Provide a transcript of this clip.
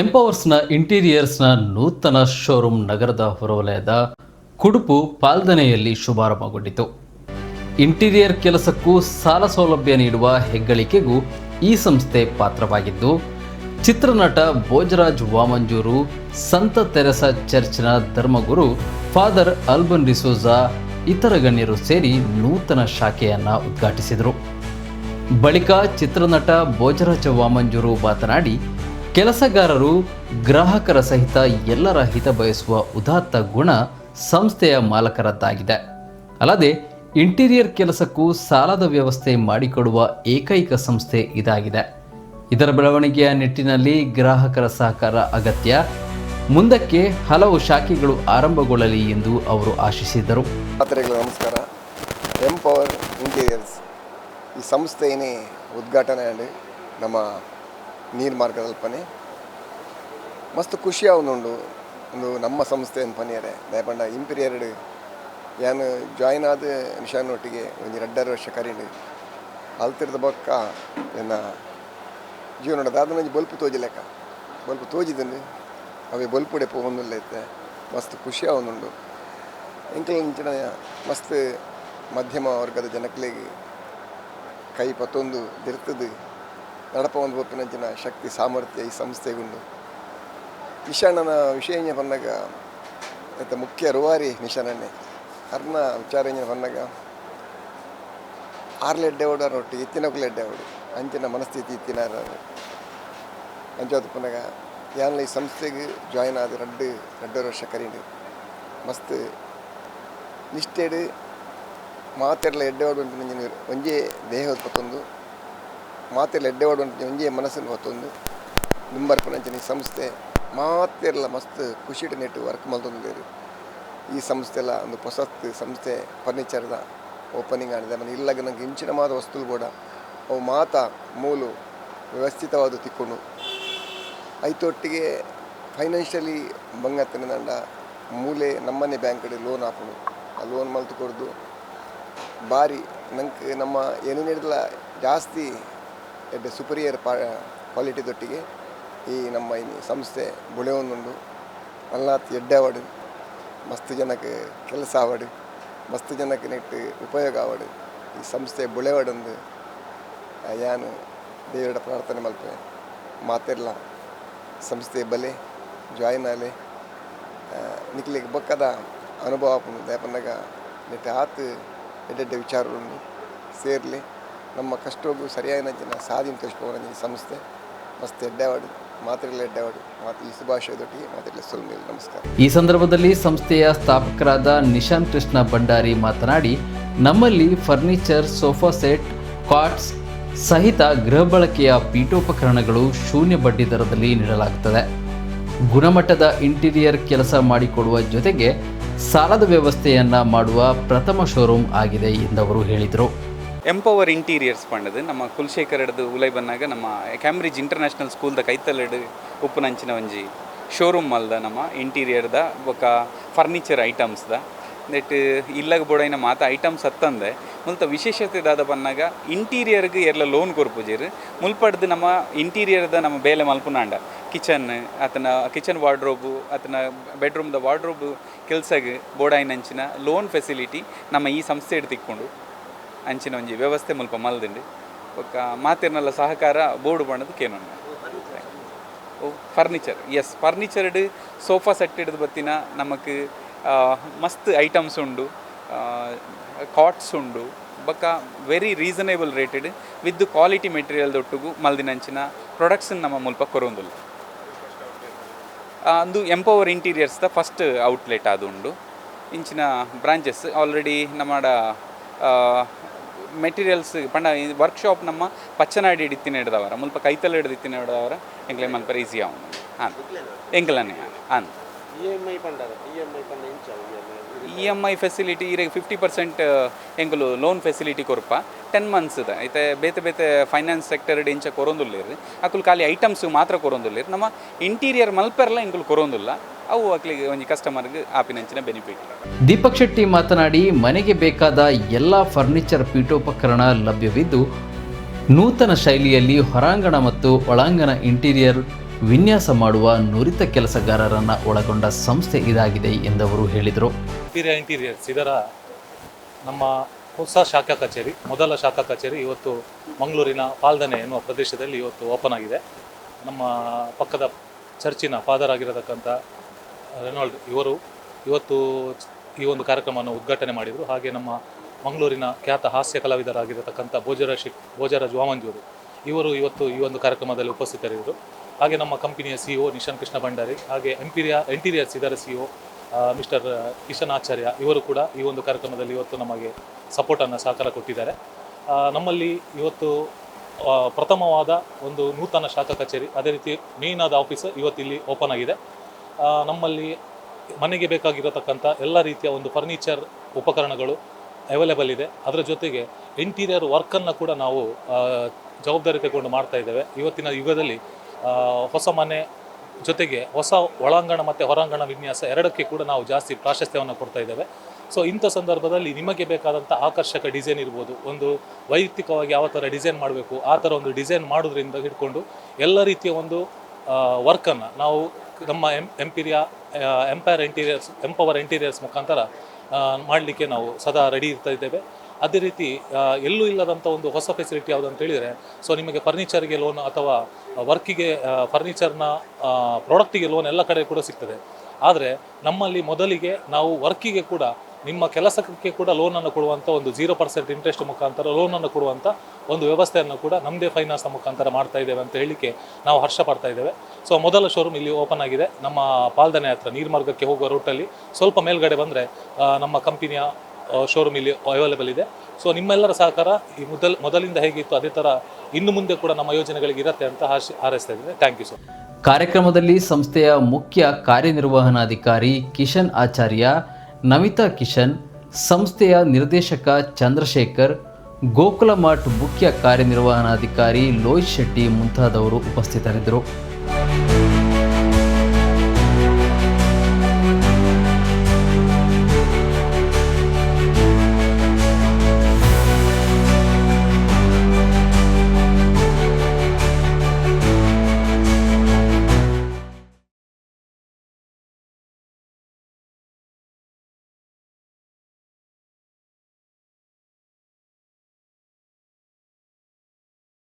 ಎಂಪವರ್ಸ್ನ ಇಂಟೀರಿಯರ್ಸ್ನ ನೂತನ ಶೋರೂಮ್ ನಗರದ ಹೊರವಲಯದ ಕುಡುಪು ಪಾಲ್ದನೆಯಲ್ಲಿ ಶುಭಾರಂಭಗೊಂಡಿತು. ಇಂಟೀರಿಯರ್ ಕೆಲಸಕ್ಕೂ ಸಾಲ ಸೌಲಭ್ಯ ನೀಡುವ ಹೆಗ್ಗಳಿಕೆಗೂ ಈ ಸಂಸ್ಥೆ ಪಾತ್ರವಾಗಿದ್ದು, ಚಿತ್ರನಟ ಭೋಜರಾಜ್ ವಾಮಂಜೂರು, ಸಂತ ತೆರೆಸ ಚರ್ಚ್ನ ಧರ್ಮಗುರು ಫಾದರ್ ಅಲ್ಬನ್ ಡಿಸೋಜಾ, ಇತರ ಗಣ್ಯರು ಸೇರಿ ನೂತನ ಶಾಖೆಯನ್ನು ಉದ್ಘಾಟಿಸಿದರು. ಬಳಿಕ ಚಿತ್ರನಟ ಭೋಜರಾಜ ವಾಮಂಜೂರು ಮಾತನಾಡಿ ಕೆಲಸಗಾರರು, ಗ್ರಾಹಕರ ಸಹಿತ ಎಲ್ಲರ ಹಿತ ಬಯಸುವ ಉದಾತ್ತ ಗುಣ ಸಂಸ್ಥೆಯ ಮಾಲಕರದ್ದಾಗಿದೆ. ಅಲ್ಲದೆ, ಇಂಟೀರಿಯರ್ ಕೆಲಸಕ್ಕೂ ಸಾಲದ ವ್ಯವಸ್ಥೆ ಮಾಡಿಕೊಡುವ ಏಕೈಕ ಸಂಸ್ಥೆ ಇದಾಗಿದೆ. ಇದರ ಬೆಳವಣಿಗೆಯ ನಿಟ್ಟಿನಲ್ಲಿ ಗ್ರಾಹಕರ ಸಹಕಾರ ಅಗತ್ಯ. ಮುಂದಕ್ಕೆ ಹಲವು ಶಾಖೆಗಳು ಆರಂಭಗೊಳ್ಳಲಿ ಎಂದು ಅವರು ಆಶಿಸಿದರು. ನಮಸ್ಕಾರ. ಎಂಪವರ್ ಇಂಟೀರಿಯರ್ಸ್ ಈ ಸಂಸ್ಥೆಯೇ ಉದ್ಘಾಟನೆ ಆಗಿ ನಮ್ಮ ನೀರು ಮಾರ್ಗದಲ್ಪನೆ. ಮಸ್ತ್ ಖುಷಿ ಅವನುಂಡು. ಒಂದು ನಮ್ಮ ಸಂಸ್ಥೆ ಅಂತ ಪನಿಯರೆ ದಯಪಂಡ ಇಂಪೀರಿಯರ್ಡ್ ಏನು ಜಾಯಿನ್ ಆದ ನಿಶಾನೊಟ್ಟಿಗೆ ಒಂದು ಎರಡರ ವರ್ಷ ಕರೀಡು. ಅಲ್ತಿರ್ದ ಬೊಕ್ಕ ಎನ್ನ ಜೀವನದ ದಾದನ ಬಲ್ಪು ತೋಜಿಲೆಕ್ಕ ಬಲ್ಪು ತೋಜಿದ್ದೀನಿ ಅವೇ ಬಲ್ಪುಡೆ ಪೋವೊಂದುಲ್ಲ ಇತ್ತೆ ಮಸ್ತ್ ಖುಷಿ ಅವನುಂಡು. ಇಂಚಿನ ಮಸ್ತ್ ಮಧ್ಯಮ ವರ್ಗದ ಜನಕ್ಲೆಗೆ ಕೈ ಪತ್ತೊಂದು ದಿರ್ತದು. ನಡಪ ಒಂದು ಶಕ್ತಿ, ಸಾಮರ್ಥ್ಯ ಈ ಸಂಸ್ಥೆಗುಂಡು ನಿಶಾಣನ ವಿಷಯ ಬಂದಾಗ ಅಂತ ಮುಖ್ಯ ರೂವಾರಿ ನಿಶಾನನ್ನೇ. ಅರ್ನ ವಿಚಾರ ಬಂದಾಗ ಆರ್ಲೆಡ್ಡೆ ಒಟ್ಟಿ ಎಡ್ಡೆ ಅವಡು ಅಂಚಿನ ಮನಸ್ಥಿತಿ ಇತ್ತಿನ ಅಂಚೋದು ಪುನಗ ಯಾನ್ಲ ಈ ಸಂಸ್ಥೆಗೆ ಜಾಯಿನ್ ಆದ ರಡ್ಡು ಎರಡೂವರೆ ವರ್ಷ ಕರೀಂಡು. ಮಸ್ತ್ ನಿಷ್ಠೆಡು ಮಾತೆರ್ಲ ಎಡ್ಡೆ ಓಡು ನಂಜಿನ ದೇಹ ಉತ್ಪತ್ತೊಂದು ಮಾತೆರ್ಲ ಎಡ್ಡೆ ಹೊಡುಂಟು ಒಂಜೇ ಮನಸ್ಸಲ್ಲಿ ಹೊತ್ತೊಂದು. ದುಂಬರ್ಪನಂಚಿನ ಈ ಸಂಸ್ಥೆ ಮಾತೆಲ್ಲ ಮಸ್ತ್ ಖುಷಿಟ ನೆಟ್ಟು ವರ್ಕ್ ಮಲ್ತೊಂದಿರು ಈ ಸಂಸ್ಥೆಲ್ಲ ಒಂದು ಹೊಸತ್ ಸಂಸ್ಥೆ ಫರ್ನಿಚರ್ದ ಓಪನಿಂಗ್ ಆಗಿದೆ. ಮನೆ ಇಲ್ಲಾಗ ನಂಗೆ ಇಂಚಿನ ಮಾದ ವಸ್ತುಗಳು ಕೂಡ ಅವು ಮಾತ, ಮೂಲು ವ್ಯವಸ್ಥಿತವಾದ ತಿಕ್ಕೊಂಡು. ಐತೊಟ್ಟಿಗೆ ಫೈನಾನ್ಷಿಯಲಿ ಬಂಗತ್ತನೆ ನಂಡ ಮೂಲೆ ನಮ್ಮನೆ ಬ್ಯಾಂಕ್ ಕಡೆ ಲೋನ್ ಹಾಕೊಂಡು. ಆ ಲೋನ್ ಮಲ್ತು ಕೊಡ್ದು, ಭಾರಿ ನಂಗೆ ನಮ್ಮ ಏನು ಜಾಸ್ತಿ ಎಡ್ಡೆ ಸುಪೀರಿಯರ್ ಪಾ ಕ್ವಾಲಿಟಿದೊಟ್ಟಿಗೆ ಈ ನಮ್ಮ ಈ ಸಂಸ್ಥೆ ಬುಳೆವೊಂದುಂಡು ಅಲ್ಲಾತ್ ಎಡ್ಡೆ ಆವಡು ಮಸ್ತ್ ಜನಕ್ಕೆ ಕೆಲಸ ಆವಡು ಮಸ್ತ್ ಜನಕ್ಕೆ ನೆಟ್ಟು ಉಪಯೋಗ ಆವಡು ಈ ಸಂಸ್ಥೆ ಬುಳೆವಾಡೊಂದು ಯಾನು ದೇವರ ಪ್ರಾರ್ಥನೆ ಮಲ್ಪೆ, ಮಾತೆರ್ಲ, ಸಂಸ್ಥೆ ಬಲೆ, ಜಾಯಿನ್ ಆಲೆ ನಿಕ್ಲಿಗೆ ಬೊಕ್ಕದ ಅನುಭವ ಆಪುಂಡು. ಯಾಪಂದಾಗ ನೆಟ್ಟು ಆತು ಎಡ್ಡೆಡ್ಡೆ ವಿಚಾರಗಳು ಸೇರಲಿ. ನಮ್ಮ ಕಷ್ಟಗೂ ಸರಿಯಾದ ಜನ ತೋರಿಸ್ಕೋಣ ಈ ಸಂಸ್ಥೆ ಮಸ್ತ್ ಎಡ್ಡೆವಾಡು ಮಾತ್ರೆಗಳ ಎಡ್ಡೆವಾಡು ಮಾತು, ಈ ಶುಭಾಶಯದೊಟ್ಟಿಗೆ ಮಾತ್ರೆಗಳ ಸುಲ್ಮೇಲೆ ನಮಸ್ಕಾರ. ಈ ಸಂದರ್ಭದಲ್ಲಿ ಸಂಸ್ಥೆಯ ಸ್ಥಾಪಕರಾದ ನಿಶಾಂತ್ ಕೃಷ್ಣ ಭಂಡಾರಿ ಮಾತನಾಡಿ, ನಮ್ಮಲ್ಲಿ ಫರ್ನಿಚರ್, ಸೋಫಾ ಸೆಟ್ ಕಾಟ್ಸ್ ಸಹಿತ ಗೃಹ ಬಳಕೆಯ ಪೀಠೋಪಕರಣಗಳು ಶೂನ್ಯ ಬಡ್ಡಿ ದರದಲ್ಲಿ ನೀಡಲಾಗುತ್ತದೆ ಗುಣಮಟ್ಟದ ಇಂಟೀರಿಯರ್ ಕೆಲಸ ಮಾಡಿಕೊಡುವ ಜೊತೆಗೆ ಸಾಲದ ವ್ಯವಸ್ಥೆಯನ್ನ ಮಾಡುವ ಪ್ರಥಮ ಶೋರೂಮ್ ಆಗಿದೆ ಎಂದವರು ಹೇಳಿದರು. ಎಂಪವರ್ ಇಂಟೀರಿಯರ್ಸ್ ಪಂಡದು. ನಮ್ಮ ಕುಲಶೇಖರಡ್ದು ಉಲೈ ಬಂದಾಗ ನಮ್ಮ ಕ್ಯಾಂಬ್ರಿಡ್ಜ್ ಇಂಟರ್ನ್ಯಾಷನಲ್ ಸ್ಕೂಲ್ದ ಕೈತಲೆಡ್ ಉಪ್ಪುನಂಚಿನ ಒಂಜಿ ಶೋರೂಮ್ ಮಲ್ದ ನಮ್ಮ ಇಂಟೀರಿಯರ್ದ ಬೊಕ ಫರ್ನಿಚರ್ ಐಟಮ್ಸ್ದ ನೆಟ್ ಇಲ್ಲಗ ಬೋಡೈನ ಮಾತ ಐಟಮ್ಸ್ ಹತ್ತಂದೆ. ಮುಲ್ತ ವಿಶೇಷತೆ ದಾದ ಬಂದಾಗ ಇಂಟೀರಿಯರ್ಗೆ ಎಲ್ಲ ಲೋನ್ ಕೊರ್ಪುಜೇರು ಮುಲ್ಪಡ್ದು ನಮ್ಮ ಇಂಟೀರಿಯರ್ದ ನಮ್ಮ ಬೇಲೆ ಮಲ್ಪುನಾಂಡ. ಕಿಚನ್ ಅತನ ಕಿಚನ್ ವಾರ್ಡ್ರೋಬು ಆತನ ಬೆಡ್ರೂಮ್ದ ವಾರ್ಡ್ರೋಬ್ ಕೆಲಸಗೆ ಬೋಡಾಯಿನಂಚಿನ ಲೋನ್ ಫೆಸಿಲಿಟಿ ನಮ್ಮ ಈ ಸಂಸ್ಥೆ ತಿಕ್ಕೊಂಡು. ಅಂಚಿನ ಒಂಜಿ ವ್ಯವಸ್ಥೆ ಮುಲ್ಪ ಮಲ್ದಿಂಡು. ಬೊಕ್ಕ ಮಾತಿರ್ನಲ್ಲ ಸಹಕಾರ ಬೋರ್ಡ್ ಬಣ್ಣದ ಓ ಫರ್ನಿಚರ್ ಎಸ್ ಫರ್ನಿಚರ್ಡ್ ಸೋಫಾ ಸೆಟ್ ಹಿಡಿದು ಬತ್ತಿನ ನಮಕ್ ಮಸ್ತ್ ಐಟಮ್ಸ್ ಉಂಡು. ಕಾಟ್ಸ್ ಉಂಡು. ಬೊಕ್ಕ very reasonable rated with quality material ದೊಟ್ಟಿಗೂ ಮಲ್ದಿನಂಚಿನ ಪ್ರೊಡಕ್ಷನ್ ನಮ್ಮ ಮುಲ್ಪ ಕೊರೊಂದುಲ್ಲ. ಅಂದು ಎಂಪವರ್ ಇಂಟೀರಿಯರ್ಸ್ದ ಫಸ್ಟ್ ಔಟ್ಲೆಟ್ ಅದು ಉಂಡು. ಇಂಚಿನ ಬ್ರಾಂಚಸ್ ಆಲ್ರೆಡಿ ನಮ್ಮಡ ಮೆಟೀರಿಯಲ್ಸ್ ಪಂಡ ವರ್ಕ್ಶಾಪ್ ನಮ್ಮ ಪಚ್ಚನಾಡಿ ಹಿಡಿತಿನ ಹಿಡ್ದವರ ಮುಲ್ಪ ಕೈತಲ್ಲ ಹಿಡಿದಿತ್ತಿನ ಹಿಡ್ದವರ ಎಂಕ್ಲೆ ಮಲ್ಪ ಈಸಿ ಅವನು. ಹಾಂ ಎಂಕ್ಲನೇ ಹಾಂ ಇ ಎಂ ಐ ಫೆಸಿಲಿಟಿ ಈಗ ಫಿಫ್ಟಿ ಪರ್ಸೆಂಟ್ ಎಂಕುಲು ಲೋನ್ ಫೆಸಿಲಿಟಿ ಕೊರಪ ಟೆನ್ ಮಂತ್ಸ್ ಇದೆ. ಐತೆ ಬೇತೆ ಬೇತೆ ಫೈನಾನ್ಸ್ ಸೆಕ್ಟರ್ ಇಂಚ ಕೊರೊಂದುಲ್ಲೇರು ಅಕುಲು ಖಾಲಿ ಐಟಮ್ಸ್ ಮಾತ್ರ ಕೊರೊಂದುಲ್ಲೇರು ನಮ್ಮ ಇಂಟೀರಿಯರ್ ಮಲ್ಪೆರ್ಲ ಇಂಕುಲು ಕೊರೊಂದುಲ್ಲ. ಅವು ಅಕ್ಲಿಗೆ ಒಂದು ಕಸ್ಟಮರ್ಗೆ ಆಪಿನಂಚಿನ ಬೆನಿಫಿಟ್ ದೀಪಕ್ ಶೆಟ್ಟಿ ಮಾತನಾಡಿ ಮನೆಗೆ ಬೇಕಾದ ಎಲ್ಲ ಫರ್ನಿಚರ್ ಪೀಠೋಪಕರಣ ಲಭ್ಯವಿದ್ದು ನೂತನ ಶೈಲಿಯಲ್ಲಿ ಹೊರಾಂಗಣ ಮತ್ತು ಒಳಾಂಗಣ ಇಂಟೀರಿಯರ್ ವಿನ್ಯಾಸ ಮಾಡುವ ನುರಿತ ಕೆಲಸಗಾರರನ್ನು ಒಳಗೊಂಡ ಸಂಸ್ಥೆ ಇದಾಗಿದೆ ಎಂದವರು ಹೇಳಿದರು. ಇಂಟೀರಿಯರ್ ಇಂಟೀರಿಯರ್ಸ್ ಇದರ ನಮ್ಮ ಹೊಸ ಶಾಖಾ ಕಚೇರಿ ಮೊದಲ ಶಾಖಾ ಕಚೇರಿ ಇವತ್ತು ಮಂಗಳೂರಿನ ಪಾಲ್ದನೆ ಎನ್ನುವ ಪ್ರದೇಶದಲ್ಲಿ ಇವತ್ತು ಓಪನ್ ಆಗಿದೆ. ನಮ್ಮ ಪಕ್ಕದ ಚರ್ಚಿನ ಫಾದರ್ ಆಗಿರತಕ್ಕಂಥ ರೆನಾಲ್ಡ್ ಇವರು ಇವತ್ತು ಈ ಒಂದು ಕಾರ್ಯಕ್ರಮವನ್ನು ಉದ್ಘಾಟನೆ ಮಾಡಿದರು. ಹಾಗೆ ನಮ್ಮ ಮಂಗಳೂರಿನ ಖ್ಯಾತ ಹಾಸ್ಯ ಕಲಾವಿದರಾಗಿರತಕ್ಕಂಥ ಭೋಜರ ಶಿ ಭೋಜರಾಜ್ ವಾಮಂಜೂರು ಇವರು ಇವತ್ತು ಈ ಒಂದು ಕಾರ್ಯಕ್ರಮದಲ್ಲಿ ಉಪಸ್ಥಿತರಿದ್ದರು. ಹಾಗೆ ನಮ್ಮ ಕಂಪನಿಯ ಸಿ ಒ ನಿಶಾಂತ್ ಕೃಷ್ಣ ಭಂಡಾರಿ, ಹಾಗೆ ಎಂಪೀರಿಯಾ ಇಂಟೀರಿಯರ್ಸ್ ಇದರ C O mister Kishan Acharya ಇವರು ಕೂಡ ಈ ಒಂದು ಕಾರ್ಯಕ್ರಮದಲ್ಲಿ ಇವತ್ತು ನಮಗೆ ಸಪೋರ್ಟನ್ನು ಸಹಕಾರ ಕೊಟ್ಟಿದ್ದಾರೆ. ನಮ್ಮಲ್ಲಿ ಇವತ್ತು ಪ್ರಥಮವಾದ ಒಂದು ನೂತನ ಶಾಖಾ ಕಚೇರಿ, ಅದೇ ರೀತಿ ಮೇನ್ ಆದ ಆಫೀಸ್ ಇವತ್ತಿಲ್ಲಿ ಓಪನ್ ಆಗಿದೆ. ನಮ್ಮಲ್ಲಿ ಮನೆಗೆ ಬೇಕಾಗಿರತಕ್ಕಂಥ ಎಲ್ಲ ರೀತಿಯ ಒಂದು ಫರ್ನಿಚರ್ ಉಪಕರಣಗಳು ಅವೈಲೇಬಲ್ ಇದೆ. ಅದರ ಜೊತೆಗೆ ಇಂಟೀರಿಯರ್ ವರ್ಕನ್ನು ಕೂಡ ನಾವು ಜವಾಬ್ದಾರಿ ತಗೊಂಡು ಮಾಡ್ತಾ ಇದ್ದೇವೆ. ಇವತ್ತಿನ ಯುಗದಲ್ಲಿ ಹೊಸ ಮನೆ ಜೊತೆಗೆ ಹೊಸ ಒಳಾಂಗಣ ಮತ್ತು ಹೊರಾಂಗಣ ವಿನ್ಯಾಸ ಎರಡಕ್ಕೆ ಕೂಡ ನಾವು ಜಾಸ್ತಿ ಪ್ರಾಶಸ್ತ್ಯವನ್ನು ಕೊಡ್ತಾ ಇದ್ದೇವೆ. ಸೊ ಇಂಥ ಸಂದರ್ಭದಲ್ಲಿ ನಿಮಗೆ ಬೇಕಾದಂಥ ಆಕರ್ಷಕ ಡಿಸೈನ್ ಇರ್ಬೋದು. ಒಂದು ವೈಯಕ್ತಿಕವಾಗಿ ಯಾವ ಥರ ಡಿಸೈನ್ ಮಾಡಬೇಕು, ಆ ಥರ ಒಂದು ಡಿಸೈನ್ ಮಾಡೋದ್ರಿಂದ ಹಿಡ್ಕೊಂಡು ಎಲ್ಲ ರೀತಿಯ ಒಂದು ವರ್ಕನ್ನು ನಾವು ನಮ್ಮ M, Emperia empire interiors empower interiors ಮುಖಾಂತರ ಮಾಡಲಿಕ್ಕೆ ನಾವು ಸದಾ ರೆಡಿ ಇರ್ತಾ ಇದ್ದೇವೆ. ಅದೇ ರೀತಿ ಎಲ್ಲೂ ಇಲ್ಲದಂಥ ಒಂದು ಹೊಸ ಫೆಸಿಲಿಟಿ ಯಾವುದು ಅಂತ ಹೇಳಿದರೆ ಸೊ ನಿಮಗೆ ಫರ್ನಿಚರ್ಗೆ ಲೋನ್ ಅಥವಾ ವರ್ಕಿಗೆ ಫರ್ನಿಚರ್ನ ಪ್ರಾಡಕ್ಟಿಗೆ ಲೋನ್ ಎಲ್ಲ ಕಡೆ ಕೂಡ ಸಿಗ್ತದೆ. ಆದರೆ ನಮ್ಮಲ್ಲಿ ಮೊದಲಿಗೆ ನಾವು ವರ್ಕಿಗೆ ಕೂಡ ನಿಮ್ಮ ಕೆಲಸಕ್ಕೆ ಕೂಡ ಲೋನನ್ನು ಕೊಡುವಂಥ ಒಂದು ಜೀರೋ ಪರ್ಸೆಂಟ್ ಇಂಟ್ರೆಸ್ಟ್ ಮುಖಾಂತರ ಲೋನನ್ನು ಕೊಡುವಂಥ ಒಂದು ವ್ಯವಸ್ಥೆಯನ್ನು ಕೂಡ ನಮ್ಮದೇ ಫೈನಾನ್ಸ್ನ ಮುಖಾಂತರ ಮಾಡ್ತಾ ಇದ್ದೇವೆ ಅಂತ ಹೇಳಿಕೆ ನಾವು ಹರ್ಷ ಪಡ್ತಾ ಇದ್ದೇವೆ. ಸೊ ಮೊದಲ ಶೋರೂಮ್ ಇಲ್ಲಿ ಓಪನ್ ಆಗಿದೆ. ನಮ್ಮ ಪಾಲ್ದನೆ ಹತ್ರ, ನೀರ್ಮಾರ್ಗಕ್ಕೆ ಹೋಗುವ ರೂಟಲ್ಲಿ ಸ್ವಲ್ಪ ಮೇಲ್ಗಡೆ ಬಂದರೆ ನಮ್ಮ ಕಂಪನಿಯ ಶೋರೂಮ್ ಇಲ್ಲಿ ಅವೈಲೇಬಲ್ ಇದೆ. ಸೊ ನಿಮ್ಮೆಲ್ಲರ ಸಹಕಾರ ಈ ಮೊದಲ್, ಮೊದಲಿಂದ ಹೇಗಿತ್ತು, ಅದೇ ಥರ ಇನ್ನು ಮುಂದೆ ಕೂಡ ನಮ್ಮ ಯೋಜನೆಗಳಿಗೆ ಇರುತ್ತೆ ಅಂತ ಹಾಶಿ ಹಾರೈಸ್ತಾ ಇದ್ದೇನೆ ಥ್ಯಾಂಕ್ ಯು ಸರ್ ಕಾರ್ಯಕ್ರಮದಲ್ಲಿ ಸಂಸ್ಥೆಯ ಮುಖ್ಯ ಕಾರ್ಯನಿರ್ವಹಣಾಧಿಕಾರಿ ಕಿಶನ್ ಆಚಾರ್ಯ ನಮಿತಾ ಕಿಶನ್ ಸಂಸ್ಥೆಯ ನಿರ್ದೇಶಕ ಚಂದ್ರಶೇಖರ್ ಗೋಕುಲ ಮಠ್ ಮುಖ್ಯ ಕಾರ್ಯನಿರ್ವಹಣಾಧಿಕಾರಿ ಲೋಹಿತ್ ಶೆಟ್ಟಿ ಮುಂತಾದವರು ಉಪಸ್ಥಿತರಿದ್ದರು.